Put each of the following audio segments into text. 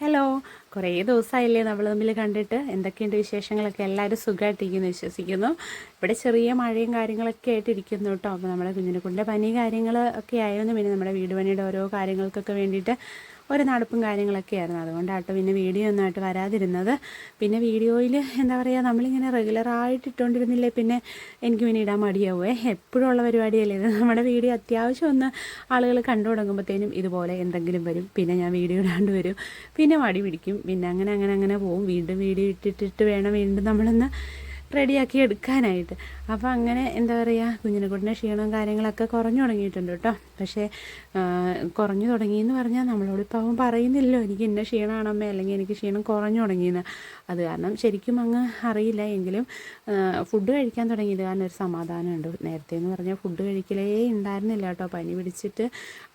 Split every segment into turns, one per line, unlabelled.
Hello കുറേ ദിവസമായില്ലേ നമ്മൾ തമ്മിൽ കണ്ടിട്ട്. എന്തൊക്കെയുണ്ട് വിശേഷങ്ങളൊക്കെ? എല്ലാവരും സുഖമായിട്ടിരിക്കുന്നു വിശ്വസിക്കുന്നു. ഇവിടെ ചെറിയ മഴയും കാര്യങ്ങളൊക്കെ ആയിട്ടിരിക്കുന്നു കേട്ടോ. അപ്പോൾ നമ്മുടെ കുഞ്ഞിനെ കൊണ്ട് പനി കാര്യങ്ങൾ ഒക്കെ ആയിരുന്നു. പിന്നെ നമ്മുടെ വീട് പണിയുടെ ഓരോ കാര്യങ്ങൾക്കൊക്കെ വേണ്ടിയിട്ട് ഒരു നടപ്പും കാര്യങ്ങളൊക്കെ ആയിരുന്നു അതുകൊണ്ടാട്ടോ പിന്നെ വീഡിയോ ഒന്നായിട്ട് വരാതിരുന്നത്. പിന്നെ വീഡിയോയിൽ എന്താ പറയുക നമ്മളിങ്ങനെ റെഗുലറായിട്ട് ഇട്ടുകൊണ്ടിരുന്നില്ലേ പിന്നെ എനിക്ക് പിന്നെ ഇടാൻ മടിയാവുമേ എപ്പോഴും ഉള്ള പരിപാടിയല്ലേ ഇത്. നമ്മുടെ വീഡിയോ അത്യാവശ്യം ഒന്ന് ആളുകൾ കണ്ടു തുടങ്ങുമ്പോഴത്തേനും ഇതുപോലെ എന്തെങ്കിലും വരും. പിന്നെ ഞാൻ വീഡിയോ ഇടാണ്ട് വരും. പിന്നെ മടി പിടിക്കും. പിന്നെ അങ്ങനെ അങ്ങനെ അങ്ങനെ പോവും. വീണ്ടും വീഡിയോ ഇട്ടിട്ടിട്ട് വേണം വീണ്ടും നമ്മളൊന്ന് റെഡിയാക്കി എടുക്കാനായിട്ട്. അപ്പോൾ അങ്ങനെ എന്താ പറയുക കുഞ്ഞിനെ കുട്ടിന്റെ ക്ഷീണവും കാര്യങ്ങളൊക്കെ കുറഞ്ഞു തുടങ്ങിയിട്ടുണ്ട് കേട്ടോ. പക്ഷേ കുറഞ്ഞു കുറഞ്ഞു തുടങ്ങിയെന്ന് പറഞ്ഞാൽ നമ്മളോട് ഇപ്പോൾ അവൻ പറയുന്നില്ലല്ലോ എനിക്ക് ഇന്ന ക്ഷീണമാണമ്മേ അല്ലെങ്കിൽ എനിക്ക് ക്ഷീണം കുറഞ്ഞു തുടങ്ങിയെന്ന്. അത് കാരണം ശരിക്കും അങ്ങ് അറിയില്ല. എങ്കിലും ഫുഡ് കഴിക്കാൻ തുടങ്ങിയത് കാരണം ഒരു സമാധാനമുണ്ട്. നേരത്തെ എന്ന് പറഞ്ഞാൽ ഫുഡ് കഴിക്കലേ ഉണ്ടായിരുന്നില്ല കേട്ടോ. പനി പിടിച്ചിട്ട്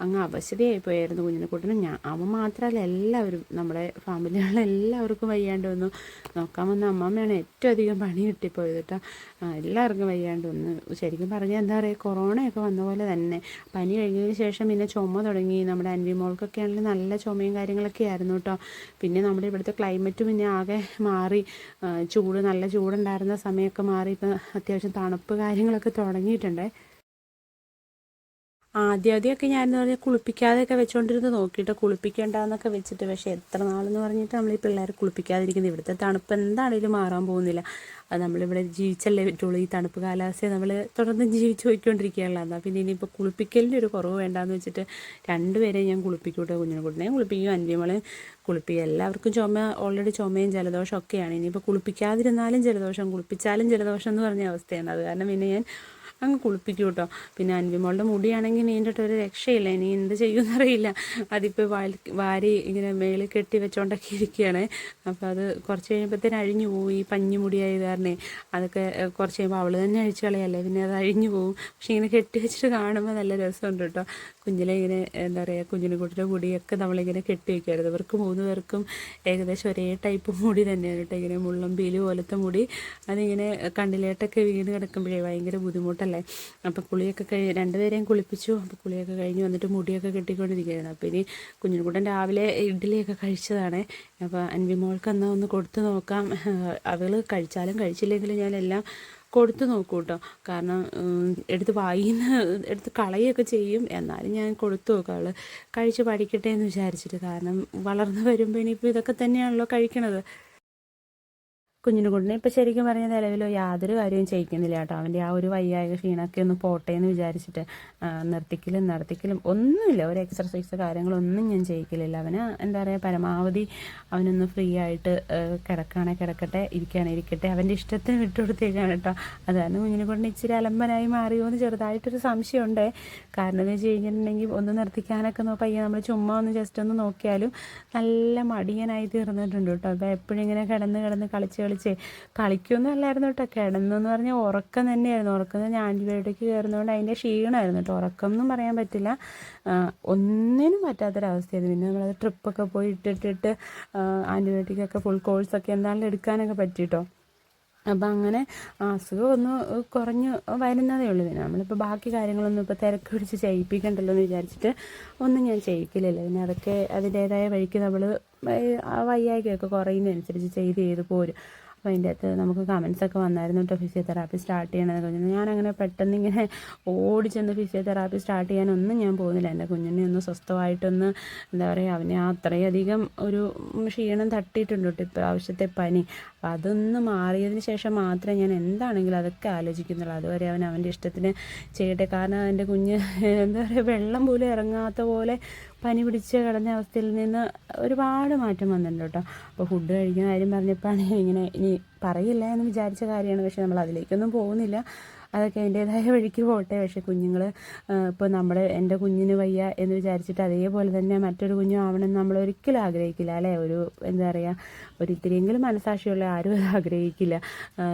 അങ്ങ് അവശതയായി പോയായിരുന്നു കുഞ്ഞിനെ കുട്ടിനും ഞാൻ അവൻ മാത്രമല്ല എല്ലാവരും നമ്മുടെ ഫാമിലികളെല്ലാവർക്കും എല്ലാവർക്കും വയ്യാണ്ട് വന്നു. നോക്കാൻ വന്ന അമ്മമ്മയാണ് ഏറ്റവും അധികം പണി കിട്ടിപ്പോയത് കേട്ടോ എല്ലാവർക്കും വയ്യാണ്ട് വന്ന് ശരിക്കും പറഞ്ഞാൽ എന്താ പറയുക കൊറോണയൊക്കെ വന്ന പോലെ തന്നെ. പനി കഴിഞ്ഞതിന് ശേഷം പിന്നെ ചുമ തുടങ്ങി. നമ്മുടെ അൻവി മോൾക്കൊക്കെ ആണെങ്കിൽ നല്ല ചുമയും കാര്യങ്ങളൊക്കെ ആയിരുന്നു കേട്ടോ പിന്നെ നമ്മുടെ ഇവിടുത്തെ ക്ലൈമറ്റ് പിന്നെ ആകെ മാറി. ചൂട് നല്ല ചൂടുണ്ടായിരുന്ന സമയമൊക്കെ മാറി. ഇപ്പം അത്യാവശ്യം തണുപ്പ് കാര്യങ്ങളൊക്കെ തുടങ്ങിയിട്ടുണ്ടേ. ആദ്യമൊക്കെ ഞാനെന്ന് പറഞ്ഞാൽ കുളിപ്പിക്കാതെയൊക്കെ വെച്ചുകൊണ്ടിരുന്ന് നോക്കിയിട്ട് കുളിപ്പിക്കേണ്ടെന്നൊക്കെ വെച്ചിട്ട്. പക്ഷേ എത്ര നാളെന്ന് പറഞ്ഞിട്ട് നമ്മൾ ഈ പിള്ളേരെ കുളിപ്പിക്കാതിരിക്കുന്നത് ഇവിടുത്തെ തണുപ്പ് എന്താണേലും മാറാൻ പോകുന്നില്ല. അത് നമ്മളിവിടെ ജീവിച്ചല്ലേ പറ്റുള്ളൂ. ഈ തണുപ്പ് കാലാവസ്ഥയെ നമ്മൾ തുടർന്ന് ജീവിച്ച് പോയിക്കൊണ്ടിരിക്കുകയല്ലോ എന്നാൽ പിന്നെ ഇനിയിപ്പോൾ കുളിപ്പിക്കലിന്റെ ഒരു കുറവ് വേണ്ടാന്ന് വെച്ചിട്ട് രണ്ടുപേരെയും ഞാൻ കുളിപ്പിക്കൂട്ടെ. കുഞ്ഞിനെ കുട്ടിനെയും കുളിപ്പിക്കും അന്യമളെ കുളിപ്പിക്കും എല്ലാവർക്കും ചുമ ഓൾറെഡി ചുമയും ജലദോഷം ഒക്കെയാണ് ഇനിയിപ്പോൾ കുളിപ്പിക്കാതിരുന്നാലും ജലദോഷം കുളിപ്പിച്ചാലും ജലദോഷം എന്ന് പറഞ്ഞ അവസ്ഥയാണ്. അത് കാരണം പിന്നെ ഞാൻ അങ്ങ് കുളിപ്പിക്കും കേട്ടോ പിന്നെ അൻവിമോളുടെ മുടിയാണെങ്കിൽ നീണ്ടിട്ട് ഒരു രക്ഷയില്ല. ഇനി എന്ത് ചെയ്യുമെന്നറിയില്ല അതിപ്പോൾ വാരി ഇങ്ങനെ മേളിൽ കെട്ടി വെച്ചോണ്ടൊക്കെ ഇരിക്കുകയാണ്. അപ്പോൾ അത് കുറച്ച് കഴിയുമ്പോഴത്തേന് അഴിഞ്ഞു പോകും ഈ പഞ്ഞു മുടിയായത് കാരണേ. അതൊക്കെ കുറച്ച് കഴിയുമ്പോൾ അവൾ തന്നെ അഴിച്ചു കളയല്ലേ. പിന്നെ അത് അഴിഞ്ഞു പോകും പക്ഷേ ഇങ്ങനെ കെട്ടി വെച്ചിട്ട് കാണുമ്പോൾ നല്ല രസമുണ്ട് കേട്ടോ കുഞ്ഞിലെ ഇങ്ങനെ എന്താ പറയുക കുഞ്ഞിനെ കുട്ടിയുടെ മുടിയൊക്കെ നമ്മളിങ്ങനെ കെട്ടി വയ്ക്കുമായിരുന്നു ഇവർക്ക് മൂന്ന് പേർക്കും ഏകദേശം ഒരേ ടൈപ്പ് മുടി തന്നെയാണ് കേട്ടോ. ഇങ്ങനെ മുള്ളംപീൽ പോലത്തെ മുടി. അതിങ്ങനെ കണ്ണിലേട്ടൊക്കെ വീണ് കിടക്കുമ്പോഴേ ഭയങ്കര ബുദ്ധിമുട്ടല്ലേ? അപ്പോൾ കുളിയൊക്കെ കഴിഞ്ഞ് രണ്ടുപേരെയും കുളിപ്പിച്ചു. അപ്പോൾ കുളിയൊക്കെ കഴിഞ്ഞ് വന്നിട്ട് മുടിയൊക്കെ കെട്ടിക്കൊണ്ടിരിക്കുകയായിരുന്നു. അപ്പോൾ ഇനി കുഞ്ഞിനുകൂട്ടൻ രാവിലെ ഇഡ്ഡലിയൊക്കെ കഴിച്ചതാണ്. അപ്പോൾ അൻവിമോൾക്ക് എന്നാൽ ഒന്ന് കൊടുത്തു നോക്കാം. അവൾ കഴിച്ചാലും കഴിച്ചില്ലെങ്കിലും ഞാനെല്ലാം കൊടുത്തു നോക്കൂ കേട്ടോ കാരണം എടുത്ത് വായിന്ന് എടുത്ത് കളയൊക്കെ ചെയ്യും. എന്നാലും ഞാൻ കൊടുത്തു നോക്കാം അവൾ കഴിച്ച് പഠിക്കട്ടെ എന്ന് വിചാരിച്ചിട്ട്. കാരണം വളർന്നു വരുമ്പോൾ ഇനിയിപ്പോൾ ഇതൊക്കെ തന്നെയാണല്ലോ കഴിക്കണത്. കുഞ്ഞിനെ കൊണ്ടിനെ ഇപ്പം ശരിക്കും പറഞ്ഞ നിലവിലോ യാതൊരു കാര്യവും ചെയ്യിക്കുന്നില്ല കേട്ടോ. അവന്റെ ആ ഒരു വയ്യായ ക്ഷീണമൊക്കെ ഒന്ന് പോട്ടെ എന്ന് വിചാരിച്ചിട്ട് നിർത്തിക്കലും നടത്തിക്കലും ഒന്നുമില്ല. ഒരു എക്സർസൈസ് കാര്യങ്ങളൊന്നും ഞാൻ ചെയ്യിക്കലില്ല. അവന് എന്താ പറയുക പരമാവധി അവനൊന്ന് ഫ്രീ ആയിട്ട് കിടക്കുകയാണെ കിടക്കട്ടെ ഇരിക്കുകയാണെ ഇരിക്കട്ടെ. അവന്റെ ഇഷ്ടത്തിന് വിട്ടുകൊടുത്തേക്കാണ് കേട്ടോ. അതാണ് കുഞ്ഞിന് കൊണ്ട് ഇച്ചിരി അലമ്പനായി മാറിയോ എന്ന് ചെറുതായിട്ടൊരു സംശയമുണ്ട്. കാരണം എന്ന് വെച്ച് കഴിഞ്ഞിട്ടുണ്ടെങ്കിൽ ഒന്ന് നിർത്തിക്കാനൊക്കെ പയ്യെ നമ്മൾ ചുമ്മാ ഒന്ന് ജസ്റ്റ് ഒന്ന് നോക്കിയാലും നല്ല മടിയനായി തീർന്നിട്ടുണ്ട് കേട്ടോ. അപ്പോൾ എപ്പോഴും ഇങ്ങനെ കിടന്ന് കിടന്ന് കളിച്ച് കളിച്ച് കളിക്കൊന്നും അല്ലായിരുന്നു കേട്ടോ. കിടന്നു എന്ന് പറഞ്ഞാൽ ഉറക്കം തന്നെയായിരുന്നു. ഉറക്കം ഞാൻ ആന്റിബയോട്ടിക് കയറുന്നതുകൊണ്ട് അതിന്റെ ക്ഷീണമായിരുന്നു കേട്ടോ. ഉറക്കം എന്നും പറയാൻ പറ്റില്ല. ഒന്നിനും പറ്റാത്തൊരവസ്ഥയായിരുന്നു. പിന്നെ നമ്മളത് ട്രിപ്പൊക്കെ പോയി ഇട്ടിട്ടിട്ട് ആന്റിബയോട്ടിക്കൊക്കെ ഫുൾ കോഴ്സൊക്കെ എന്താണെങ്കിലും എടുക്കാനൊക്കെ പറ്റിട്ടോ അപ്പം അങ്ങനെ അസുഖം ഒന്ന് കുറഞ്ഞ് വരുന്നതേ ഉള്ളൂ. പിന്നെ നമ്മളിപ്പോൾ ബാക്കി കാര്യങ്ങളൊന്നും ഇപ്പോൾ തിരക്ക് പിടിച്ച് ചെയ്യിപ്പിക്കണ്ടല്ലോ എന്ന് വിചാരിച്ചിട്ട് ഒന്നും ഞാൻ ചെയ്യിക്കില്ലല്ലോ പിന്നെ അതൊക്കെ അതിന്റേതായ വഴിക്ക് നമ്മൾ ആ വയ്യായ്കയൊക്കെ കുറയുന്നതനുസരിച്ച് ചെയ്ത് ചെയ്ത് പോരും. അപ്പോൾ അതിന്റെ അകത്ത് നമുക്ക് കമൻസ് ഒക്കെ വന്നായിരുന്നു കേട്ടോ ഫിസിയോതെറാപ്പി സ്റ്റാർട്ട് ചെയ്യണമെന്ന് പറഞ്ഞു ഞാനങ്ങനെ പെട്ടെന്ന് ഇങ്ങനെ ഓടി ചെന്ന് ഫിസിയോതെറാപ്പി സ്റ്റാർട്ട് ചെയ്യാനൊന്നും ഞാൻ പോകുന്നില്ല. എന്റെ കുഞ്ഞിനെ ഒന്ന് സ്വസ്ഥമായിട്ടൊന്ന് എന്താ പറയുക അവനെ അത്രയധികം ഒരു ക്ഷീണം തട്ടിയിട്ടുണ്ട് കേട്ടോ ഇപ്പോൾ ആവശ്യത്തെ പനി. അപ്പോൾ അതൊന്ന് മാറിയതിന് ശേഷം മാത്രമേ ഞാൻ എന്താണെങ്കിലും അതൊക്കെ ആലോചിക്കുന്നുള്ളൂ. അതുവരെ അവൻ അവന്റെ ഇഷ്ടത്തിന് ചെയ്യട്ടെ. കാരണം എന്റെ കുഞ്ഞ് എന്താ പറയുക വെള്ളം പോലും ഇറങ്ങാത്ത പോലെ പനി പിടിച്ച് കിടന്ന അവസ്ഥയിൽ നിന്ന് ഒരുപാട് മാറ്റം വന്നിട്ടുണ്ട് കേട്ടോ. അപ്പോൾ ഫുഡ് കഴിക്കുന്ന കാര്യം പറഞ്ഞപ്പോഴാണ് ഇങ്ങനെ ഇനി പറയില്ല എന്ന് വിചാരിച്ച കാര്യമാണ്. പക്ഷെ നമ്മൾ അതിലേക്കൊന്നും പോകുന്നില്ല. അതൊക്കെ അതിന്റേതായ വഴിക്ക് പോട്ടെ. പക്ഷെ കുഞ്ഞുങ്ങൾ ഇപ്പോൾ നമ്മൾ എന്റെ കുഞ്ഞിന് വയ്യ എന്ന് വിചാരിച്ചിട്ട് അതേപോലെ തന്നെ മറ്റൊരു കുഞ്ഞു ആവണമെന്ന് നമ്മൾ ഒരിക്കലും ആഗ്രഹിക്കില്ല അല്ലേ? ഒരു എന്താ പറയുക ഒരു ഇത്തിരിയെങ്കിലും മനസാക്ഷിയുള്ള ആരും അത് ആഗ്രഹിക്കില്ല.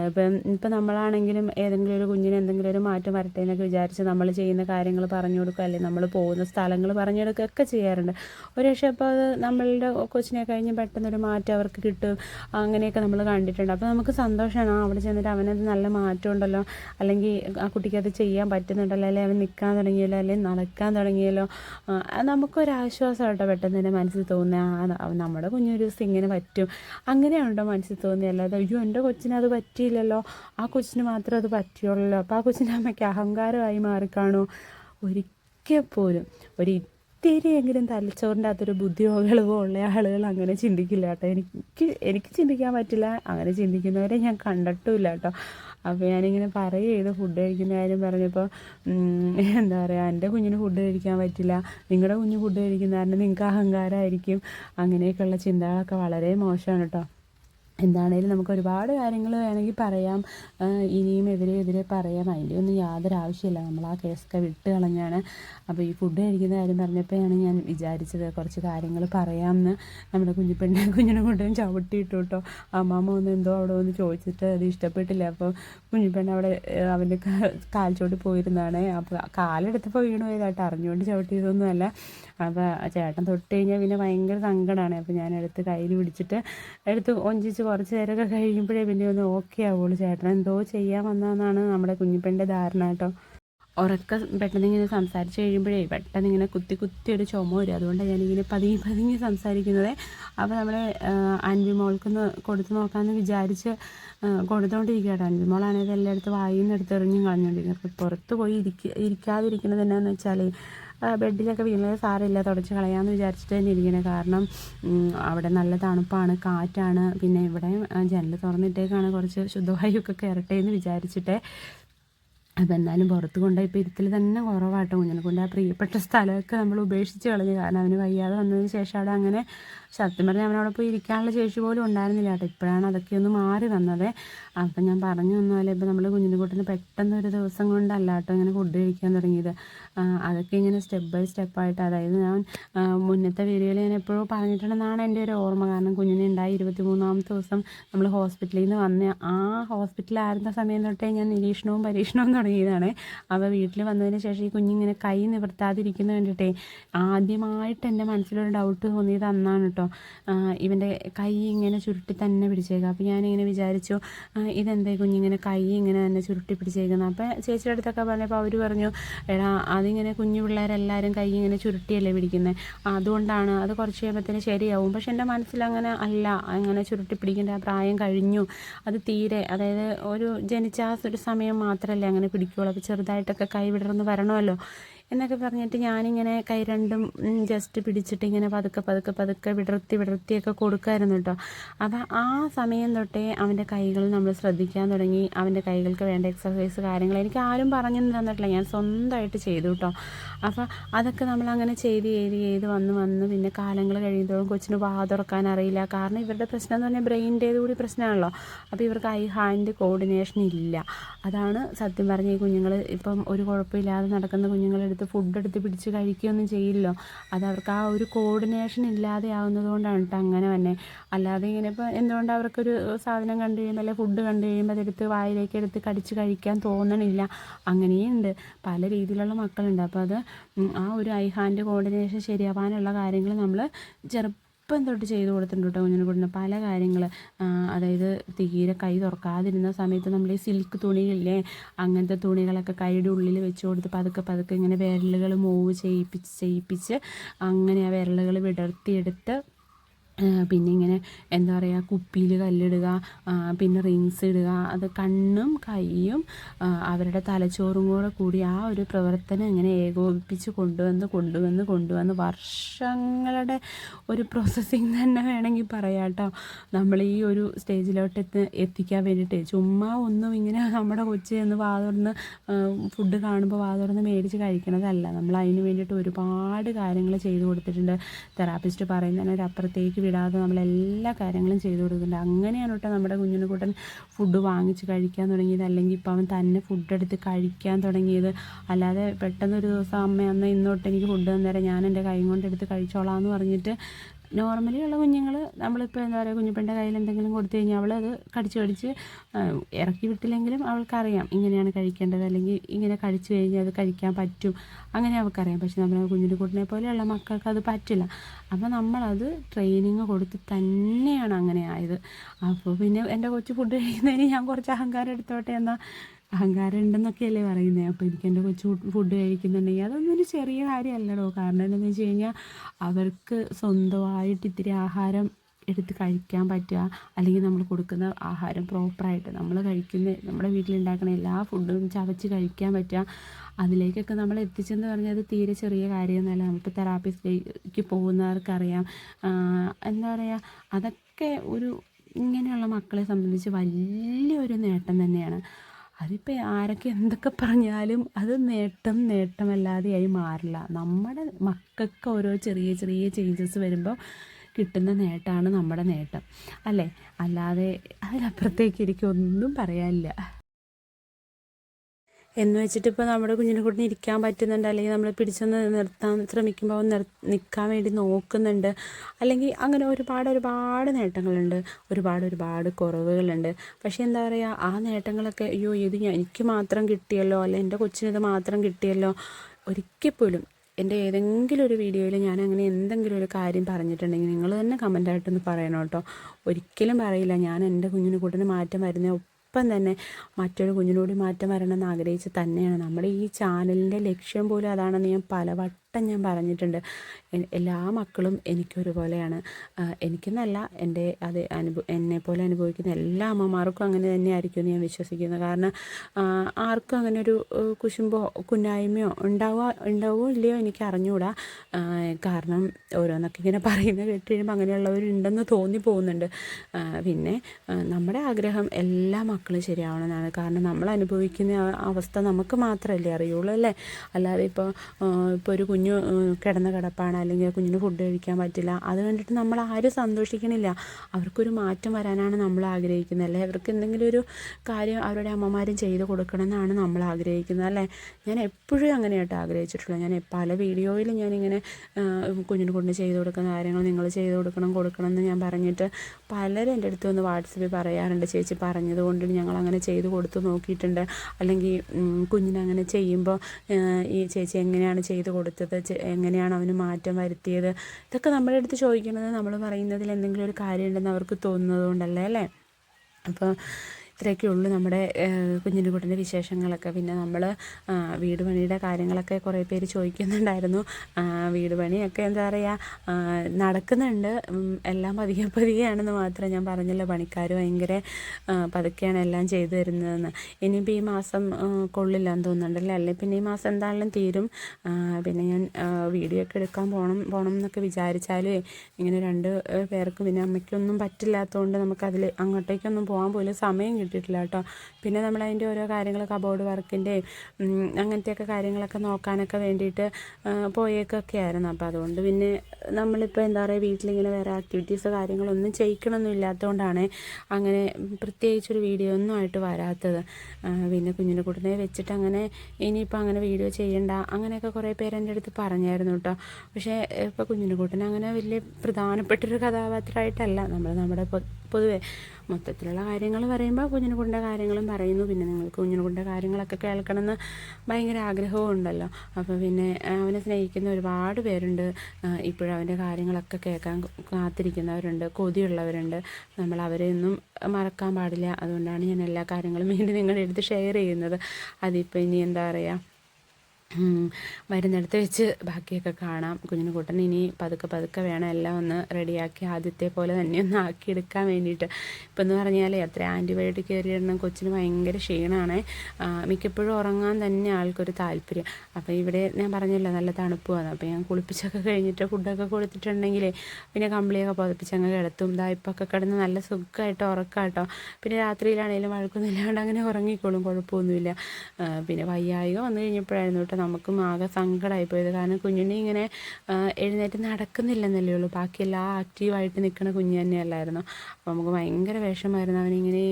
ഇപ്പം ഇപ്പം നമ്മളാണെങ്കിലും ഏതെങ്കിലും ഒരു കുഞ്ഞിന് എന്തെങ്കിലും ഒരു മാറ്റം വരട്ടെ എന്നൊക്കെ വിചാരിച്ച് നമ്മൾ ചെയ്യുന്ന കാര്യങ്ങൾ പറഞ്ഞു കൊടുക്കുക അല്ലെങ്കിൽ നമ്മൾ പോകുന്ന സ്ഥലങ്ങൾ പറഞ്ഞു കൊടുക്കുകയൊക്കെ ചെയ്യാറുണ്ട്. ഒരു പക്ഷേ അപ്പോൾ അത് നമ്മളുടെ കൊച്ചിനെ കഴിഞ്ഞ് പെട്ടെന്നൊരു മാറ്റം അവർക്ക് കിട്ടും. അങ്ങനെയൊക്കെ നമ്മൾ കണ്ടിട്ടുണ്ട്. അപ്പോൾ നമുക്ക് സന്തോഷമാണ്. അവിടെ ചെന്നിട്ട് അവനത് നല്ല മാറ്റമുണ്ടല്ലോ അല്ലെങ്കിൽ അല്ലെങ്കിൽ ആ കുട്ടിക്ക് അത് ചെയ്യാൻ പറ്റുന്നുണ്ടല്ലോ അല്ലെങ്കിൽ അവൻ നിൽക്കാൻ തുടങ്ങിയല്ലോ അല്ലെങ്കിൽ നടക്കാൻ തുടങ്ങിയല്ലോ നമുക്കൊരാശ്വാസം കേട്ടോ പെട്ടെന്ന് തന്നെ മനസ്സിൽ തോന്നുക നമ്മുടെ കുഞ്ഞൊരു ദിവസം ഇങ്ങനെ പറ്റും. അങ്ങനെയാണോ മനസ്സിൽ തോന്നിയ അല്ലാതെ അയ്യോ എന്റെ കൊച്ചിന് അത് പറ്റിയില്ലല്ലോ. ആ കൊച്ചിന് മാത്രം അത് പറ്റുള്ളൂ അപ്പോൾ ആ കൊച്ചിന്റെ അമ്മയ്ക്ക് അഹങ്കാരമായി മാറിക്കാണോ? ഒരിക്കൽ പോലും. ഒരു ഇത്തിരിയെങ്കിലും തലച്ചോറിന്റെ അകത്തൊരു ബുദ്ധിയോ കഴിവോ ഉള്ള ആളുകൾ അങ്ങനെ ചിന്തിക്കില്ല കേട്ടോ. എനിക്ക് എനിക്ക് ചിന്തിക്കാൻ പറ്റില്ല. അങ്ങനെ ചിന്തിക്കുന്നവരെ ഞാൻ കണ്ടിട്ടുമില്ല കേട്ടോ. അപ്പോൾ ഞാനിങ്ങനെ പറയുക ഫുഡ് കഴിക്കുന്ന കാര്യം പറഞ്ഞപ്പോൾ എന്താ പറയുക എന്റെ കുഞ്ഞിന് ഫുഡ് കഴിക്കാൻ പറ്റില്ല. നിങ്ങളുടെ കുഞ്ഞ് ഫുഡ് കഴിക്കുന്ന കാരണം നിങ്ങൾക്ക് അഹങ്കാരമായിരിക്കും അങ്ങനെയൊക്കെയുള്ള ചിന്തകളൊക്കെ വളരെ മോശമാണ് കേട്ടോ. എന്താണേലും നമുക്ക് ഒരുപാട് കാര്യങ്ങൾ വേണമെങ്കിൽ പറയാം. ഇനിയും എതിരെ പറയാം. അതിന്റെ ഒന്നും യാതൊരു ആവശ്യമില്ല. നമ്മൾ ആ കേസൊക്കെ വിട്ട് കളഞ്ഞാണ്. അപ്പോൾ ഈ ഫുഡ് കഴിക്കുന്ന കാര്യം പറഞ്ഞപ്പോഴാണ് ഞാൻ വിചാരിച്ചത് കുറച്ച് കാര്യങ്ങൾ പറയാമെന്ന്. നമ്മുടെ കുഞ്ഞിപ്പെണ്ണെ കുഞ്ഞിനെ കൊണ്ടുവന്ന് ചവിട്ടിയിട്ടു കേട്ടോ. അമ്മാമ്മ ഒന്ന് എന്തോ അവിടെ വന്ന് ചോദിച്ചിട്ട് അത് ഇഷ്ടപ്പെട്ടില്ല. അപ്പോൾ കുഞ്ഞിപ്പെണ്ണ അവിടെ അവന്റെ കാൽച്ചോട്ട് പോയിരുന്നതാണ്. അപ്പോൾ കാലെടുത്തപ്പോൾ വീണ് പോയതായിട്ട് അറിഞ്ഞുകൊണ്ട് ചവിട്ടിയതൊന്നുമല്ല. അപ്പോൾ ചേട്ടൻ തൊട്ട് കഴിഞ്ഞാൽ പിന്നെ ഭയങ്കര സങ്കടമാണ്. അപ്പോൾ ഞാൻ എടുത്ത് കയ്യിൽ പിടിച്ചിട്ട് എടുത്ത് ഒഞ്ചിച്ച് കുറച്ച് നേരമൊക്കെ കഴിയുമ്പോഴേ പിന്നെ ഒന്ന് ഓക്കെ ആവുള്ളൂ. ചേട്ടൻ എന്തോ ചെയ്യാൻ വന്നതെന്നാണ് നമ്മുടെ കുഞ്ഞിപ്പന്റെ ധാരണ കേട്ടോ. ഉറക്ക പെട്ടെന്ന് ഇങ്ങനെ സംസാരിച്ച് കഴിയുമ്പോഴേ പെട്ടെന്ന് ഇങ്ങനെ കുത്തി കുത്തി ഒരു ചുമ വരും. അതുകൊണ്ടാണ് ഞാനിങ്ങനെ പതുങ്ങി പതുങ്ങി സംസാരിക്കുന്നത്. അപ്പോൾ നമ്മളെ അൻവി മോൾക്കൊന്ന് കൊടുത്തു നോക്കാമെന്ന് വിചാരിച്ച് കൊടുത്തുകൊണ്ടിരിക്കുകയാണ് അൻവി മോളാണെങ്കിൽ എല്ലായിടത്തും എടുത്ത് എറിഞ്ഞും കളഞ്ഞുകൊണ്ടിരിക്കുന്നത് അപ്പോൾ പുറത്ത് പോയി ഇരിക്ക ഇരിക്കാതിരിക്കുന്നത് എന്നാന്ന് വെച്ചാൽ ബെഡിലൊക്കെ വീണത് സാരമില്ല തുടച്ച് കളയാമെന്ന് വിചാരിച്ചിട്ട് തന്നെ ഇരിക്കണേ. കാരണം അവിടെ നല്ല തണുപ്പാണ് കാറ്റാണ്. പിന്നെ ഇവിടെ ജനൽ തുറന്നിട്ടേക്കാണ് കുറച്ച് ശുദ്ധവായുവൊക്കെ കയറട്ടെ എന്ന് വിചാരിച്ചിട്ട്. അപ്പം എന്നാലും പുറത്ത് കൊണ്ടുപോയി. ഇപ്പോൾ ഇരുത്തിൽ തന്നെ കുറവാട്ടോ. കുഞ്ഞിനെ കൊണ്ട് ആ പ്രിയപ്പെട്ട സ്ഥലമൊക്കെ നമ്മൾ ഉപേക്ഷിച്ച് കളഞ്ഞു. കാരണം അവന് വയ്യാതെ വന്നതിന് ശേഷം അവിടെ അങ്ങനെ സത്യം പറഞ്ഞാൽ അവനവിടെ പോയി ഇരിക്കാനുള്ള ശേഷി പോലും ഉണ്ടായിരുന്നില്ല കേട്ടോ. ഇപ്പോഴാണ് അതൊക്കെ ഒന്ന് മാറി വന്നത്. അപ്പം ഞാൻ പറഞ്ഞു തന്നാലേ ഇപ്പോൾ നമ്മൾ കുഞ്ഞിന്റെ കൂട്ടിന് പെട്ടെന്ന് ഒരു ദിവസം കൊണ്ടല്ല കേട്ടോ ഇങ്ങനെ ഫുഡ് കഴിക്കാൻ തുടങ്ങിയത്. അതൊക്കെ ഇങ്ങനെ സ്റ്റെപ്പ് ബൈ സ്റ്റെപ്പായിട്ട് അതായത് ഞാൻ മുന്നത്തെ വീഡിയോയിൽ ഞാൻ എപ്പോഴും പറഞ്ഞിട്ടുണ്ടെന്നാണ് എന്റെ ഒരു ഓർമ്മ. കാരണം കുഞ്ഞിനെ ഉണ്ടായി ഇരുപത്തി മൂന്നാമത്തെ ദിവസം നമ്മൾ ഹോസ്പിറ്റലിൽ നിന്ന് വന്ന ആ ഹോസ്പിറ്റലായിരുന്ന സമയം തൊട്ടേ ഞാൻ നിരീക്ഷണവും പരീക്ഷണവും തുടങ്ങിയതാണ്. അപ്പോൾ വീട്ടിൽ വന്നതിന് ശേഷം ഈ കുഞ്ഞിങ്ങനെ കൈ നിവർത്താതിരിക്കുന്ന വേണ്ടിയിട്ടേ ആദ്യമായിട്ട് എന്റെ മനസ്സിലൊരു ഡൗട്ട് തോന്നിയത് അന്നാണ് കേട്ടോ. ഇവന്റെ കൈ ഇങ്ങനെ ചുരുട്ടി തന്നെ പിടിച്ചേക്കുക അപ്പോൾ ഞാനിങ്ങനെ വിചാരിച്ചു ഇതെന്താ കുഞ്ഞിങ്ങനെ കൈ ഇങ്ങനെ തന്നെ ചുരുട്ടി പിടിച്ചേക്കുന്നത് അപ്പോൾ ചേച്ചിയുടെ അടുത്തൊക്കെ പറഞ്ഞപ്പോൾ അവർ പറഞ്ഞു എടാ അതിങ്ങനെ കുഞ്ഞു പിള്ളേരെല്ലാവരും കൈ ഇങ്ങനെ ചുരുട്ടിയല്ലേ പിടിക്കുന്നത് അതുകൊണ്ടാണ് അത് കുറച്ച് കഴിയുമ്പോഴത്തേന് ശരിയാവും. പക്ഷെ എന്റെ മനസ്സിലങ്ങനെ അല്ല. അങ്ങനെ ചുരുട്ടി പിടിക്കേണ്ട ആ പ്രായം കഴിഞ്ഞു. അത് തീരെ അതായത് ഒരു ജനിച്ച ഒരു സമയം മാത്രമല്ലേ അങ്ങനെ പിടിക്കുകയുള്ളൂ അപ്പോൾ ചെറുതായിട്ടൊക്കെ കൈ വിടർന്ന് വരണമല്ലോ. എന്നൊക്കെ പറഞ്ഞിട്ട് ഞാനിങ്ങനെ കൈ രണ്ടും ജസ്റ്റ് പിടിച്ചിട്ട് ഇങ്ങനെ പതുക്കെ പതുക്കെ പതുക്കെ വിടർത്തി വിടർത്തിയൊക്കെ കൊടുക്കായിരുന്നു കേട്ടോ അപ്പോൾ ആ സമയം തൊട്ടേ അവന്റെ കൈകൾ നമ്മൾ ശ്രദ്ധിക്കാൻ തുടങ്ങി. അവന്റെ കൈകൾക്ക് വേണ്ട എക്സസൈസ് കാര്യങ്ങൾ എനിക്ക് ആരും പറഞ്ഞു തന്നിട്ടില്ല. ഞാൻ സ്വന്തമായിട്ട് ചെയ്തു കേട്ടോ അപ്പോൾ അതൊക്കെ നമ്മൾ അങ്ങനെ ചെയ്ത് ചെയ്ത് ചെയ്ത് വന്ന് വന്ന് പിന്നെ കാലങ്ങൾ കഴിയുമ്പോഴും കൊച്ചിന് വാ തുറക്കാൻ അറിയില്ല. കാരണം ഇവരുടെ പ്രശ്നം എന്ന് പറഞ്ഞാൽ ബ്രെയിന്റേത് കൂടി പ്രശ്നമാണല്ലോ. അപ്പോൾ ഇവർക്ക് ഐ ഹാൻഡ് കോർഡിനേഷൻ ഇല്ല. അതാണ് സത്യം പറഞ്ഞ ഈ കുഞ്ഞുങ്ങൾ ഇപ്പം ഒരു കുഴപ്പമില്ലാതെ നടക്കുന്ന കുഞ്ഞുങ്ങളെടുത്ത് ഫുഡ് എടുത്ത് പിടിച്ച് കഴിക്കുകയൊന്നും ചെയ്യില്ലോ അത് അവർക്ക് ആ ഒരു കോർഡിനേഷൻ ഇല്ലാതെ ആവുന്നത് കൊണ്ടാണ് കേട്ടോ അങ്ങനെ തന്നെ അല്ലാതെ ഇങ്ങനെ ഇപ്പോൾ എന്തുകൊണ്ട് അവർക്കൊരു സാധനം കണ്ടു കഴിയുമ്പോൾ അല്ലെങ്കിൽ ഫുഡ് കണ്ടു കഴിയുമ്പോൾ അതെടുത്ത് വായിലേക്ക് എടുത്ത് കടിച്ച് കഴിക്കാൻ തോന്നണില്ല. അങ്ങനെയുണ്ട് പല രീതിയിലുള്ള മക്കളുണ്ട്. അപ്പോൾ അത് ആ ഒരു ഐ ഹാൻഡ് കോർഡിനേഷൻ ശരിയാവാനുള്ള കാര്യങ്ങൾ നമ്മൾ ചെറുപ്പം തൊട്ട് ചെയ്ത് കൊടുത്തിട്ടുണ്ട് കേട്ടോ കുഞ്ഞിനെ പല കാര്യങ്ങൾ അതായത് തീരെ കൈ തുറക്കാതിരുന്ന സമയത്ത് നമ്മൾ ഈ സിൽക്ക് തുണിയില്ലേ അങ്ങനത്തെ തുണികളൊക്കെ കൈയുടെ ഉള്ളിൽ വെച്ച് കൊടുത്ത് പതുക്കെ പതുക്കെ ഇങ്ങനെ വിരലുകൾ മൂവ് ചെയ്യിപ്പിച്ച് ചെയ്യിപ്പിച്ച് അങ്ങനെ ആ വിരലുകൾ വിടർത്തിയെടുത്ത് പിന്നെ ഇങ്ങനെ എന്താ പറയുക കുപ്പിയിൽ കല്ലിടുക പിന്നെ റിങ്സ് ഇടുക അത് കണ്ണും കൈയും അവരുടെ തലച്ചോറും കൂടെ കൂടി ആ ഒരു പ്രവർത്തനം ഇങ്ങനെ ഏകോപിപ്പിച്ച് കൊണ്ടുവന്ന് കൊണ്ടുവന്ന് കൊണ്ടുവന്ന് വർഷങ്ങളുടെ ഒരു പ്രോസസ്സിങ് തന്നെ വേണമെങ്കിൽ പറയാം കേട്ടോ നമ്മൾ ഈ ഒരു സ്റ്റേജിലോട്ട് എത്തി എത്തിക്കാൻ വേണ്ടിയിട്ട്. ചുമ്മാ ഒന്നും ഇങ്ങനെ നമ്മുടെ കൊച്ചു എന്ന് വാതുറന്ന് ഫുഡ് കാണുമ്പോൾ വാതുറന്ന് മേടിച്ച് കഴിക്കണതല്ല. നമ്മൾ അതിന് വേണ്ടിയിട്ട് ഒരുപാട് കാര്യങ്ങൾ ചെയ്തു കൊടുത്തിട്ടുണ്ട്. തെറാപ്പിസ്റ്റ് പറയുന്നതിനൊരപ്പുറത്തേക്ക് വിടാതെ നമ്മൾ എല്ലാ കാര്യങ്ങളും ചെയ്തു കൊടുക്കുന്നുണ്ട്. അങ്ങനെയാണ് കേട്ടോ നമ്മുടെ കുഞ്ഞിനെ കൂട്ടൻ ഫുഡ് വാങ്ങിച്ച് കഴിക്കാൻ തുടങ്ങിയത്. അല്ലെങ്കിൽ ഇപ്പോൾ അവൻ തന്നെ ഫുഡ് എടുത്ത് കഴിക്കാൻ തുടങ്ങിയത്. അല്ലാതെ പെട്ടെന്നൊരു ദിവസം അമ്മ അന്ന് ഇന്നോട്ട് എനിക്ക് ഫുഡ് തന്നേരം. ഞാൻ എന്റെ കൈ കൊണ്ട് എടുത്ത് കഴിച്ചോളാം എന്ന് പറഞ്ഞിട്ട് നോർമലി ഉള്ള കുഞ്ഞുങ്ങൾ നമ്മളിപ്പോൾ എന്താ പറയുക കുഞ്ഞിപ്പെന്റെ കയ്യിൽ എന്തെങ്കിലും കൊടുത്തു കഴിഞ്ഞാൽ അവൾ അത് കടിച്ച് കടിച്ച് ഇറക്കി വിട്ടില്ലെങ്കിലും അവൾക്കറിയാം ഇങ്ങനെയാണ് കഴിക്കേണ്ടത്. അല്ലെങ്കിൽ ഇങ്ങനെ കഴിച്ചു കഴിഞ്ഞാൽ അത് കഴിക്കാൻ പറ്റും. അങ്ങനെ അവൾക്കറിയാം. പക്ഷെ നമ്മുടെ കുഞ്ഞിന്റെ കൂട്ടിനെ പോലെയുള്ള മക്കൾക്ക് അത് പറ്റില്ല. അപ്പോൾ നമ്മളത് ട്രെയിനിങ് കൊടുത്ത് തന്നെയാണ് അങ്ങനെ ആയത്. അപ്പോൾ പിന്നെ എന്റെ കൊച്ചു ഫുഡ് കഴിക്കുന്നതിന് ഞാൻ കുറച്ച് അഹങ്കാരം എടുത്തോട്ടെ എന്നാൽ അഹങ്കാരം ഉണ്ടെന്നൊക്കെയല്ലേ പറയുന്നത് അപ്പോൾ എനിക്ക് എന്റെ കൊച്ചു ഫുഡ് കഴിക്കുന്നുണ്ടെങ്കിൽ അതൊന്നും ഒരു ചെറിയ കാര്യമല്ലടോ. കാരണം എന്താണെന്ന് വെച്ച് കഴിഞ്ഞാൽ അവർക്ക് സ്വന്തമായിട്ട് ഇത്തിരി ആഹാരം എടുത്ത് കഴിക്കാൻ പറ്റുക അല്ലെങ്കിൽ നമ്മൾ കൊടുക്കുന്ന ആഹാരം പ്രോപ്പറായിട്ട് നമ്മൾ കഴിക്കുന്ന നമ്മുടെ വീട്ടിലുണ്ടാക്കുന്ന എല്ലാ ഫുഡും ചവച്ച് കഴിക്കാൻ പറ്റുക. അതിലേക്കൊക്കെ നമ്മൾ എത്തിച്ചെന്ന് പറഞ്ഞാൽ അത് തീരെ ചെറിയ കാര്യമൊന്നുമല്ല. നമുക്ക് തെറാപ്പിസ്റ്റിലേക്ക് പോകുന്നവർക്കറിയാം. എന്താ പറയുക അതൊക്കെ ഒരു ഇങ്ങനെയുള്ള മക്കളെ സംബന്ധിച്ച് വലിയൊരു നേട്ടം തന്നെയാണ്. അതിപ്പോൾ ആരൊക്കെ എന്തൊക്കെ പറഞ്ഞാലും അത് നേട്ടം നേട്ടമല്ലാതെയായി മാറില്ല. നമ്മുടെ മക്കൾക്ക് ഓരോ ചെറിയ ചെറിയ ചേഞ്ചസ് വരുമ്പോൾ കിട്ടുന്ന നേട്ടമാണ് നമ്മുടെ നേട്ടം. അല്ലേ? അല്ലാതെ അതിനപ്പുറത്തേക്ക് എനിക്കൊന്നും പറയാനില്ല. എന്ന് വെച്ചിട്ട് ഇപ്പോൾ നമ്മുടെ കുഞ്ഞിനെ കൂടെ ഇരിക്കാൻ പറ്റുന്നുണ്ട്. അല്ലെങ്കിൽ നമ്മൾ പിടിച്ചൊന്ന് നിർത്താൻ ശ്രമിക്കുമ്പോൾ നിർ നിൽക്കാൻ വേണ്ടി നോക്കുന്നുണ്ട്. അല്ലെങ്കിൽ അങ്ങനെ ഒരുപാട് ഒരുപാട് നേട്ടങ്ങളുണ്ട്. ഒരുപാട് ഒരുപാട് കുറവുകളുണ്ട്. പക്ഷേ എന്താ പറയുക ആ നേട്ടങ്ങളൊക്കെ അയ്യോ ഇത് എനിക്ക് മാത്രം കിട്ടിയല്ലോ. അല്ലെ എന്റെ കൊച്ചിനിത് മാത്രം കിട്ടിയല്ലോ. ഒരിക്കൽ പോലും എന്റെ ഏതെങ്കിലും ഒരു വീഡിയോയിൽ ഞാൻ അങ്ങനെ എന്തെങ്കിലും ഒരു കാര്യം പറഞ്ഞിട്ടുണ്ടെങ്കിൽ നിങ്ങൾ തന്നെ കമന്റായിട്ടൊന്ന് പറയണം കേട്ടോ. ഒരിക്കലും പറയില്ല ഞാൻ എന്റെ കുഞ്ഞിന് കൂട്ടിന് മാറ്റം വരുന്ന ഒപ്പം തന്നെ മറ്റൊരു കുഞ്ഞിനോട് മാറ്റം വരണമെന്ന് ആഗ്രഹിച്ച് തന്നെയാണ്. നമ്മുടെ ഈ ചാനലിന്റെ ലക്ഷ്യം പോലും അതാണെന്ന് ഞാൻ പലവട്ടം ഞാൻ പറഞ്ഞിട്ടുണ്ട്. എല്ലാ മക്കളും എനിക്കൊരുപോലെയാണ്. എനിക്കെന്നല്ല എന്റെ അത് അനുഭവ എന്നെപ്പോലെ അനുഭവിക്കുന്ന എല്ലാ അമ്മമാർക്കും അങ്ങനെ തന്നെയായിരിക്കും എന്ന് ഞാൻ വിശ്വസിക്കുന്നു. കാരണം ആർക്കും അങ്ങനെ ഒരു കുശുമ്പോ കുന്നായ്മയോ ഉണ്ടാവുക ഉണ്ടാവുമോ ഇല്ലയോ എനിക്ക് അറിഞ്ഞുകൂടാ കാരണം ഓരോന്നൊക്കെ ഇങ്ങനെ പറയുന്ന കേട്ട് അങ്ങനെയുള്ളവരുണ്ടെന്ന് തോന്നി പോകുന്നുണ്ട്. പിന്നെ നമ്മുടെ ആഗ്രഹം എല്ലാ മക്കളും ശരിയാവണമെന്നാണ്. കാരണം നമ്മൾ അനുഭവിക്കുന്ന അവസ്ഥ നമുക്ക് മാത്രമല്ലേ അറിയുള്ളൂ അല്ലേ? അല്ലാതെ ഇപ്പോൾ ഇപ്പോൾ ഒരു കുഞ്ഞു കിടന്ന കിടപ്പാണ് അല്ലെങ്കിൽ കുഞ്ഞിന് ഫുഡ് കഴിക്കാൻ പറ്റില്ല. അത് കണ്ടിട്ട് നമ്മൾ ആരും സന്തോഷിക്കണില്ല. അവർക്കൊരു മാറ്റം വരാനാണ് നമ്മൾ ആഗ്രഹിക്കുന്നത് അല്ലേ? അവർക്ക് എന്തെങ്കിലും ഒരു കാര്യം അവരുടെ അമ്മമാരും ചെയ്ത് കൊടുക്കണം എന്നാണ് നമ്മൾ ആഗ്രഹിക്കുന്നത് അല്ലേ? ഞാൻ എപ്പോഴും അങ്ങനെയായിട്ട് ആഗ്രഹിച്ചിട്ടുള്ളത്. ഞാൻ പല വീഡിയോയിലും ഞാനിങ്ങനെ കുഞ്ഞിന് കൊണ്ട് ചെയ്ത് കൊടുക്കുന്ന കാര്യങ്ങൾ നിങ്ങൾ ചെയ്ത് കൊടുക്കണം കൊടുക്കണം എന്ന് ഞാൻ പറഞ്ഞിട്ട് പലരും എന്റെ അടുത്ത് വന്ന് വാട്സപ്പിൽ പറയാറുണ്ട്. ചേച്ചി പറഞ്ഞത് കൊണ്ട് ഞങ്ങൾ അങ്ങനെ ചെയ്ത് കൊടുത്ത് നോക്കിയിട്ടുണ്ട്. അല്ലെങ്കിൽ കുഞ്ഞിനങ്ങനെ ചെയ്യുമ്പോൾ ഈ ചേച്ചി എങ്ങനെയാണ് ചെയ്ത് കൊടുത്തത്? എങ്ങനെയാണ് അവന് മാറ്റം വരുത്തിയത്? ഇതൊക്കെ നമ്മുടെ അടുത്ത് ചോദിക്കുന്നത് നമ്മൾ പറയുന്നതിൽ എന്തെങ്കിലും ഒരു കാര്യം ഉണ്ടെന്ന് അവർക്ക് തോന്നുന്നത് കൊണ്ടല്ലേ അല്ലേ? അപ്പോൾ ഇത്രയൊക്കെ ഉള്ളൂ നമ്മുടെ കുഞ്ഞിനുകുട്ടന്റെ വിശേഷങ്ങളൊക്കെ. പിന്നെ നമ്മൾ വീട് പണിയുടെ കാര്യങ്ങളൊക്കെ കുറേ പേര് ചോദിക്കുന്നുണ്ടായിരുന്നു. വീട് പണിയൊക്കെ എന്താ പറയുക നടക്കുന്നുണ്ട്. എല്ലാം പതിയെ പതിയെയാണെന്ന് മാത്രമേ ഞാൻ പറഞ്ഞല്ലോ. പണിക്കാർ ഭയങ്കര പതുക്കെയാണ് എല്ലാം ചെയ്തു തരുന്നതെന്ന്. ഇനിയിപ്പോൾ ഈ മാസം കൊള്ളില്ല എന്ന് തോന്നുന്നുണ്ടല്ലേ? അല്ലെ? പിന്നെ ഈ മാസം എന്താണെങ്കിലും തീരും. പിന്നെ ഞാൻ വീഡിയോ ഒക്കെ എടുക്കാൻ പോകണം പോകണം എന്നൊക്കെ വിചാരിച്ചാലേ ഇങ്ങനെ രണ്ട് പേർക്ക് പിന്നെ അമ്മയ്ക്കൊന്നും പറ്റില്ലാത്തതുകൊണ്ട് നമുക്കതിൽ അങ്ങോട്ടേക്കൊന്നും പോകാൻ പോലും സമയം കിട്ടിയിട്ടില്ല കേട്ടോ. പിന്നെ നമ്മൾ അതിന്റെ ഓരോ കാര്യങ്ങൾ കബോർഡ് വർക്കിന്റെയും അങ്ങനത്തെയൊക്കെ കാര്യങ്ങളൊക്കെ നോക്കാനൊക്കെ വേണ്ടിയിട്ട് പോയേക്കൊക്കെ ആയിരുന്നു അപ്പോൾ അതുകൊണ്ട് പിന്നെ നമ്മളിപ്പോൾ എന്താ പറയുക വീട്ടിലിങ്ങനെ വേറെ ആക്ടിവിറ്റീസ് കാര്യങ്ങളൊന്നും ചെയ്യിക്കണമൊന്നും ഇല്ലാത്തതുകൊണ്ടാണ് അങ്ങനെ പ്രത്യേകിച്ചൊരു വീഡിയോ ഒന്നും ആയിട്ട് വരാത്തത്. പിന്നെ കുഞ്ഞിനെ കൂട്ടിനെ വെച്ചിട്ട് അങ്ങനെ ഇനിയിപ്പോൾ അങ്ങനെ വീഡിയോ ചെയ്യണ്ട അങ്ങനെയൊക്കെ കുറേ പേര് എന്റെ അടുത്ത് പറഞ്ഞായിരുന്നു കേട്ടോ. പക്ഷേ ഇപ്പോൾ കുഞ്ഞിനെ കൂട്ടിനെ അങ്ങനെ വലിയ പ്രധാനപ്പെട്ടൊരു കഥാപാത്രമായിട്ടല്ല. നമ്മൾ നമ്മുടെ പൊതുവെ മൊത്തത്തിലുള്ള കാര്യങ്ങൾ പറയുമ്പോൾ കുഞ്ഞിനുകുണ്ട കാര്യങ്ങളും പറയുന്നു. പിന്നെ നിങ്ങൾക്ക് കുഞ്ഞിനുകുണ്ട കാര്യങ്ങളൊക്കെ കേൾക്കണമെന്ന് ഭയങ്കര ആഗ്രഹവും ഉണ്ടല്ലോ. അപ്പോൾ പിന്നെ അവനെ സ്നേഹിക്കുന്ന ഒരുപാട് പേരുണ്ട്. ഇപ്പോഴും അവന്റെ കാര്യങ്ങളൊക്കെ കേൾക്കാൻ കാത്തിരിക്കുന്നവരുണ്ട്. കൊതിയുള്ളവരുണ്ട്. നമ്മൾ അവരെയൊന്നും മറക്കാൻ പാടില്ല. അതുകൊണ്ടാണ് ഞാൻ എല്ലാ കാര്യങ്ങളും വീണ്ടും നിങ്ങളുടെ അടുത്ത് ഷെയർ ചെയ്യുന്നത്. അതിപ്പോൾ ഇനി എന്താ പറയുക വരുന്നിടത്ത് വെച്ച് ബാക്കിയൊക്കെ കാണാം. കുഞ്ഞിന് കൂട്ടൻ ഇനി പതുക്കെ പതുക്കെ വേണം എല്ലാം ഒന്ന് റെഡിയാക്കി ആദ്യത്തെ പോലെ തന്നെ ഒന്ന് ആക്കിയെടുക്കാൻ വേണ്ടിയിട്ട്. ഇപ്പം എന്ന് പറഞ്ഞാൽ എത്ര ആന്റിബയോട്ടിക് കയറിയിടണം കൊച്ചിന് ഭയങ്കര ക്ഷീണമാണ് മിക്കപ്പോഴും ഉറങ്ങാൻ തന്നെ ആൾക്കൊരു താല്പര്യം. അപ്പോൾ ഇവിടെ ഞാൻ പറഞ്ഞല്ലോ നല്ല തണുപ്പ് വന്നു അപ്പോൾ ഞാൻ കുളിപ്പിച്ചൊക്കെ കഴിഞ്ഞിട്ട് ഫുഡൊക്കെ കൊടുത്തിട്ടുണ്ടെങ്കിൽ പിന്നെ കമ്പിളിയൊക്കെ പുതപ്പിച്ച് അങ്ങ് കിടത്തും. ഇപ്പൊക്കെ കിടന്ന് നല്ല സുഖമായിട്ട് ഉറക്കാട്ടോ. പിന്നെ രാത്രിയിലാണെങ്കിലും വഴക്കൊന്നും ഇല്ലാണ്ട് അങ്ങനെ ഉറങ്ങിക്കോളും. കുഴപ്പമൊന്നുമില്ല. പിന്നെ വയ്യായിക വന്നു കഴിഞ്ഞപ്പോഴായിരുന്നു നമുക്കും ആകെ സങ്കടമായി പോയത് കാരണം കുഞ്ഞുണ്ണി ഇങ്ങനെ എഴുന്നേറ്റ് നടക്കുന്നില്ലെന്നല്ലേ ഉള്ളൂ. ബാക്കി എല്ലാം ആക്റ്റീവായിട്ട് നിൽക്കുന്ന കുഞ്ഞ് തന്നെയല്ലായിരുന്നു? അപ്പോൾ നമുക്ക് ഭയങ്കര വിഷമമായിരുന്നു. അവനിങ്ങനെ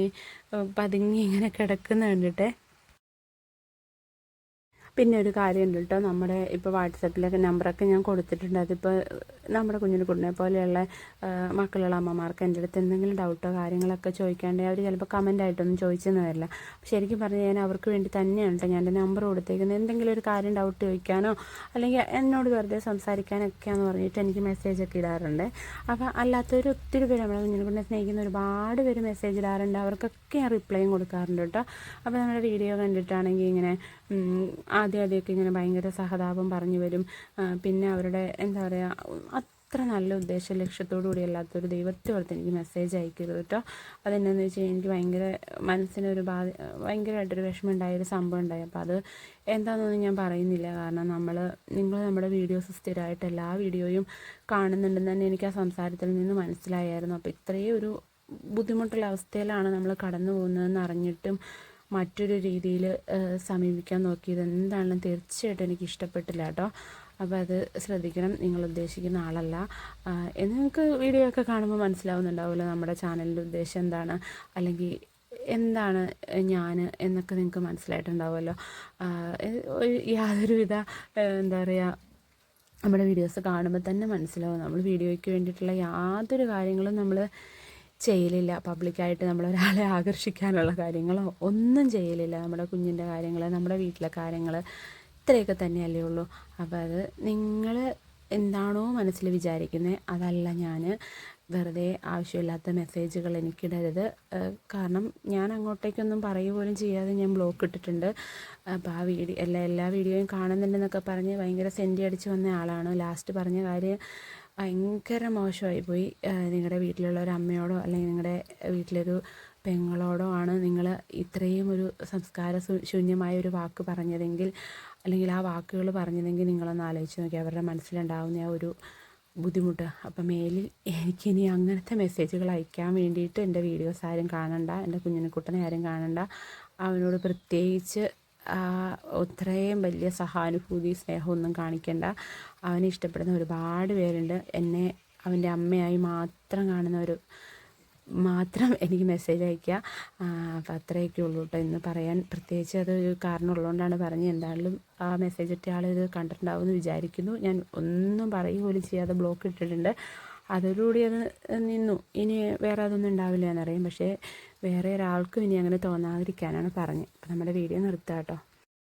പതുങ്ങി ഇങ്ങനെ കിടക്കുന്ന കണ്ടിട്ട് പിന്നെ ഒരു കാര്യമുണ്ട് കേട്ടോ നമ്മുടെ ഇപ്പോൾ വാട്സപ്പിലൊക്കെ നമ്പറൊക്കെ ഞാൻ കൊടുത്തിട്ടുണ്ട്. അതിപ്പോൾ നമ്മുടെ കുഞ്ഞിന് കുട്ടിനെ പോലെയുള്ള മക്കളുള്ള അമ്മമാർക്ക് എന്റെ അടുത്ത് എന്തെങ്കിലും ഡൗട്ടോ കാര്യങ്ങളൊക്കെ ചോദിക്കാണ്ട് അവർ ചിലപ്പോൾ കമന്റ് ആയിട്ടൊന്നും ചോദിച്ചെന്ന് വരില്ല. ശരിക്കും പറഞ്ഞു ഞാൻ അവർക്ക് വേണ്ടി തന്നെയാണ് കേട്ടോ ഞാൻ എന്റെ നമ്പർ കൊടുത്തേക്കുന്നത്. എന്തെങ്കിലും ഒരു കാര്യം ഡൗട്ട് ചോദിക്കാനോ അല്ലെങ്കിൽ എന്നോട് വെറുതെ സംസാരിക്കാനൊക്കെയാന്ന് പറഞ്ഞിട്ട് എനിക്ക് മെസ്സേജ് ഒക്കെ ഇടാറുണ്ട്. അപ്പോൾ അല്ലാത്തൊരു ഒത്തിരി പേര് നമ്മളെ കുഞ്ഞിനെ കുട്ടിനെ സ്നേഹിക്കുന്ന ഒരുപാട് പേര് മെസ്സേജ് ഇടാറുണ്ട്. അവർക്കൊക്കെ ഞാൻ റിപ്ലൈയും കൊടുക്കാറുണ്ട് കേട്ടോ അപ്പോൾ നമ്മുടെ വീഡിയോ കണ്ടിട്ടാണെങ്കിൽ ഇങ്ങനെ ആദ്യം ആദ്യമൊക്കെ ഇങ്ങനെ ഭയങ്കര സഹതാപം പറഞ്ഞു വരും. പിന്നെ അവരുടെ എന്താ പറയുക അത്ര നല്ല ഉദ്ദേശ ലക്ഷ്യത്തോടു കൂടി ദൈവത്തോടത്ത് എനിക്ക് മെസ്സേജ് അയക്കരുത് കേട്ടോ അതെന്നാന്ന് വെച്ച് കഴിഞ്ഞാൽ എനിക്ക് ഭയങ്കര മനസ്സിനൊരു ബാധ ഭയങ്കരമായിട്ടൊരു വിഷമം ഉണ്ടായൊരു സംഭവം ഉണ്ടായി. അപ്പോൾ അത് എന്താണെന്നൊന്നും ഞാൻ പറയുന്നില്ല. കാരണം നമ്മൾ നിങ്ങൾ നമ്മുടെ വീഡിയോസ് സ്ഥിരമായിട്ട് എല്ലാ വീഡിയോയും കാണുന്നുണ്ടെന്ന് തന്നെ എനിക്ക് ആ സംസാരത്തിൽ നിന്ന് മനസ്സിലായായിരുന്നു. അപ്പോൾ ഇത്രയും ഒരു ബുദ്ധിമുട്ടുള്ള അവസ്ഥയിലാണ് നമ്മൾ കടന്നു പോകുന്നതെന്ന് അറിഞ്ഞിട്ടും മറ്റൊരു രീതിയിൽ സമീപിക്കാൻ നോക്കിയത് എന്താണെങ്കിലും തീർച്ചയായിട്ടും എനിക്ക് ഇഷ്ടപ്പെട്ടില്ല കേട്ടോ. അപ്പോൾ അത് ശ്രദ്ധിക്കണം. നിങ്ങൾ ഉദ്ദേശിക്കുന്ന ആളല്ല. എന്ന് നിങ്ങൾക്ക് വീഡിയോ ഒക്കെ കാണുമ്പോൾ മനസ്സിലാവുന്നുണ്ടാവുമല്ലോ നമ്മുടെ ചാനലിന്റെ ഉദ്ദേശം എന്താണ് അല്ലെങ്കിൽ എന്താണ് ഞാൻ എന്നൊക്കെ നിങ്ങൾക്ക് മനസ്സിലായിട്ടുണ്ടാവുമല്ലോ. യാതൊരുവിധ എന്താ പറയുക നമ്മുടെ വീഡിയോസ് കാണുമ്പോൾ തന്നെ മനസ്സിലാവും. നമ്മൾ വീഡിയോയ്ക്ക് വേണ്ടിയിട്ടുള്ള യാതൊരു കാര്യങ്ങളും നമ്മൾ ചെയ്യലില്ല. പബ്ലിക്കായിട്ട് നമ്മളൊരാളെ ആകർഷിക്കാനുള്ള കാര്യങ്ങളോ ഒന്നും ചെയ്യലില്ല. നമ്മുടെ കുഞ്ഞിന്റെ കാര്യങ്ങൾ നമ്മുടെ വീട്ടിലെ കാര്യങ്ങൾ ഇത്രയൊക്കെ തന്നെയല്ലേ ഉള്ളൂ. അപ്പോൾ അത് നിങ്ങൾ എന്താണോ മനസ്സിൽ വിചാരിക്കുന്നത് അതല്ല ഞാൻ വെറുതെ ആവശ്യമില്ലാത്ത മെസ്സേജുകൾ എനിക്കിടരുത്. കാരണം ഞാൻ അങ്ങോട്ടേക്കൊന്നും പറയുക പോലും ചെയ്യാതെ ഞാൻ ബ്ലോക്ക് ഇട്ടിട്ടുണ്ട്. അപ്പോൾ ആ വീഡിയോ എല്ലാ എല്ലാ വീഡിയോയും കാണുന്നുണ്ടെന്നൊക്കെ പറഞ്ഞ് ഭയങ്കര സെന്റി അടിച്ച് വന്ന ആളാണ്. ലാസ്റ്റ് പറഞ്ഞ കാര്യം ഭയങ്കര മോശമായി പോയി. നിങ്ങളുടെ വീട്ടിലുള്ള ഒരു അമ്മയോടോ അല്ലെങ്കിൽ നിങ്ങളുടെ വീട്ടിലൊരു പെങ്ങളോടോ ആണ് നിങ്ങൾ ഇത്രയും ഒരു സംസ്കാര ശൂന്യമായ ഒരു വാക്ക് പറഞ്ഞതെങ്കിൽ അല്ലെങ്കിൽ ആ വാക്കുകൾ പറഞ്ഞതെങ്കിൽ നിങ്ങളൊന്ന് ആലോചിച്ച് നോക്കി. അവരുടെ മനസ്സിലുണ്ടാവുന്ന ആ ഒരു ബുദ്ധിമുട്ട്. അപ്പം മേലിൽ എനിക്കിനി അങ്ങനത്തെ മെസ്സേജുകൾ അയക്കാൻ വേണ്ടിയിട്ട് എന്റെ വീഡിയോസ് ആരും കാണണ്ട എന്റെ കുഞ്ഞിനെ കുട്ടനെ ആരും കാണണ്ട. അവനോട് പ്രത്യേകിച്ച് അത്രയും വലിയ സഹാനുഭൂതി സ്നേഹമൊന്നും കാണിക്കേണ്ട. അവനെ ഇഷ്ടപ്പെടുന്ന ഒരുപാട് പേരുണ്ട്. എന്നെ അവന്റെ അമ്മയായി മാത്രം കാണുന്ന ഒരു മാത്രം എനിക്ക് മെസ്സേജ് അയയ്ക്കുക അപ്പം അത്രയൊക്കെ ഉള്ളൂ കേട്ടോ ഇന്ന് പറയാൻ. പ്രത്യേകിച്ച് അത് കാരണമുള്ളതുകൊണ്ടാണ് പറഞ്ഞത് എന്തായാലും ആ മെസ്സേജ് ഇട്ട ആൾ ഇത് കണ്ടിട്ടുണ്ടാവുമെന്ന് വിചാരിക്കുന്നു. ഞാൻ ഒന്നും പറയുക പോലും ചെയ്യാതെ ബ്ലോക്ക് ഇട്ടിട്ടുണ്ട്. അതോടുകൂടി അത് നിന്നു. ഇനി വേറെ അതൊന്നും ഉണ്ടാവില്ല എന്നറിയാം. പക്ഷേ വേറെ ഒരാൾക്കും ഇനി അങ്ങനെ തോന്നാതിരിക്കാനാണ് പറഞ്ഞത്. അപ്പം നമ്മുടെ വീഡിയോ നിർത്താം കേട്ടോ.